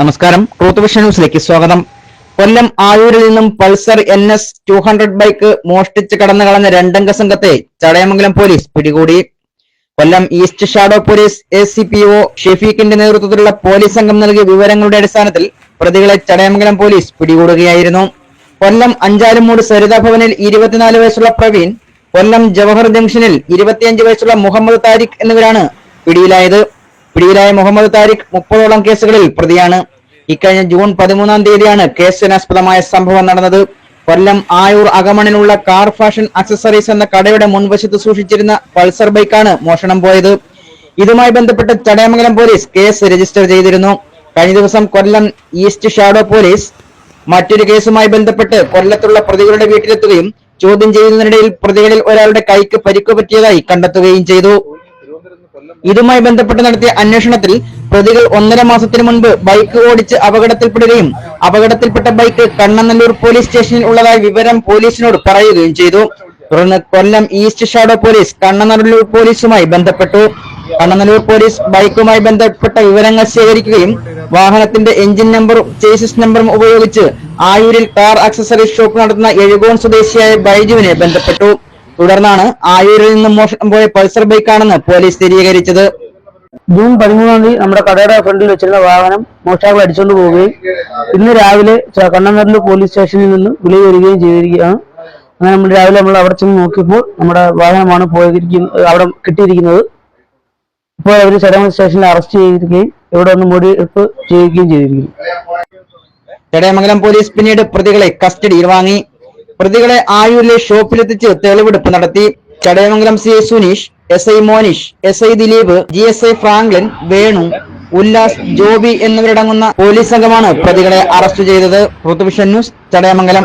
നമസ്കാരം. Truth vision ന്യൂസിലേക്ക് സ്വാഗതം. കൊല്ലം ആയൂരിൽ നിന്നും Pulsar N S two hundred bike മോഷ്ടിച്ച് കടന്നു കളഞ്ഞ രണ്ടംഗ സംഘത്തെ ചടയമംഗലം പോലീസ് പിടികൂടി. Kollam east shadow police A C P O ഷെഫീഖിന്റെ നേതൃത്വത്തിലുള്ള പോലീസ് സംഘം നൽകിയ വിവരങ്ങളുടെ അടിസ്ഥാനത്തിൽ പ്രതികളെ ചടയമംഗലം പോലീസ് പിടികൂടുകയായിരുന്നു. കൊല്ലം അഞ്ചാലുമൂട് സരിതാ ഭവനിൽ ഇരുപത്തിനാല് വയസ്സുള്ള പ്രവീൺ കൊല്ലം ജവഹർ ജംഗ്ഷനിൽ ഇരുപത്തിയഞ്ച് വയസ്സുള്ള മുഹമ്മദ് താരിഖ് എന്നിവരാണ് പിടിയിലായത്. പിടിയിലായ മുഹമ്മദ് താരിഖ് മുപ്പതോളം കേസുകളിൽ പ്രതിയാണ്. ഇക്കഴിഞ്ഞ ജൂൺ പതിമൂന്നാം തീയതിയാണ് കേസിനാസ്പദമായ സംഭവം നടന്നത്. കൊല്ലം ആയൂർ അകമണിനുള്ള കാർ ഫാഷൻ അക്സസറീസ് എന്ന കടയുടെ മുൻവശത്ത് സൂക്ഷിച്ചിരുന്ന പൾസർ ബൈക്കാണ് മോഷണം പോയത്. ഇതുമായി ബന്ധപ്പെട്ട് ചടയമംഗലം പോലീസ് കേസ് രജിസ്റ്റർ ചെയ്തിരുന്നു. കഴിഞ്ഞ ദിവസം കൊല്ലം ഈസ്റ്റ് ഷാഡോ പോലീസ് മറ്റൊരു കേസുമായി ബന്ധപ്പെട്ട് കൊല്ലത്തുള്ള പ്രതികളുടെ വീട്ടിലെത്തുകയും ചോദ്യം ചെയ്യുന്നതിനിടയിൽ പ്രതികളിൽ ഒരാളുടെ കൈക്ക് പരിക്കുപറ്റിയതായി കണ്ടെത്തുകയും ചെയ്തു. ഇതുമായി ബന്ധപ്പെട്ട് നടത്തിയ അന്വേഷണത്തിൽ പ്രതികൾ ഒന്നര മാസത്തിന് മുൻപ് ബൈക്ക് ഓടിച്ച് അപകടത്തിൽപ്പെടുകയും അപകടത്തിൽപ്പെട്ട ബൈക്ക് കണ്ണനല്ലൂർ പോലീസ് സ്റ്റേഷനിൽ ഉള്ളതായി വിവരം പോലീസിനോട് പറയുകയും ചെയ്തു. തുടർന്ന് Kollam east shadow police Kannanallur പോലീസുമായി ബന്ധപ്പെട്ടു. കണ്ണനല്ലൂർ പോലീസ് ബൈക്കുമായി ബന്ധപ്പെട്ട വിവരങ്ങൾ ശേഖരിക്കുകയും വാഹനത്തിന്റെ എഞ്ചിൻ നമ്പറും ചേസിസ് നമ്പറും ഉപയോഗിച്ച് ആയൂരിൽ കാർ ആക്സസറി ഷോപ്പ് നടത്തുന്ന എഴുകോൺ സ്വദേശിയായ ബൈജുവിനെ ബന്ധപ്പെട്ടു. തുടർന്നാണ് ആയൂരിൽ നിന്നും മോഷണം പോയ പൾസർ ബൈക്കാണെന്ന് പോലീസ് സ്ഥിരീകരിച്ചത്. ജൂൺ പതിമൂന്നാം തീയതി നമ്മുടെ കടയുടെ ഫ്രണ്ടിൽ വെച്ചിരുന്ന വാഹനം മോഷ്ടാക്കൾ അടിച്ചുകൊണ്ട് പോവുകയും ഇന്ന് രാവിലെ കണ്ണനല്ലൂർ പോലീസ് സ്റ്റേഷനിൽ നിന്ന് വിളി വരികയും ചെയ്തിരിക്കുകയാണ്. അങ്ങനെ നമ്മൾ രാവിലെ നമ്മൾ അവിടെ ചെന്ന് നോക്കിയപ്പോൾ നമ്മുടെ വാഹനമാണ് പോയിരിക്കുന്നത് അവിടെ കിട്ടിയിരിക്കുന്നത്. ഇപ്പോൾ അവർ ചടങ്ങ് സ്റ്റേഷനിൽ അറസ്റ്റ് ചെയ്തിരിക്കുകയും ഇവിടെ ഒന്ന് മൊഴിയെടുപ്പ് ചെയ്യുകയും ചെയ്തിരിക്കുന്നു. ചടയമംഗലം പോലീസ് പിന്നീട് പ്രതികളെ കസ്റ്റഡിയിൽ വാങ്ങി. പ്രതികളെ ആയൂരിലെ ഷോപ്പിലെത്തിച്ച് തെളിവെടുപ്പ് നടത്തി. Chadayamangalam C Suneesh S I Monish S I Dileep G S I Franklin Venu Ullas Joby എന്നിവരടങ്ങുന്ന പോലീസ് സംഘമാണ് പ്രതികളെ അറസ്റ്റ് ചെയ്തത്. ഋതുവിഷൻ ന്യൂസ് ചടയമംഗലം.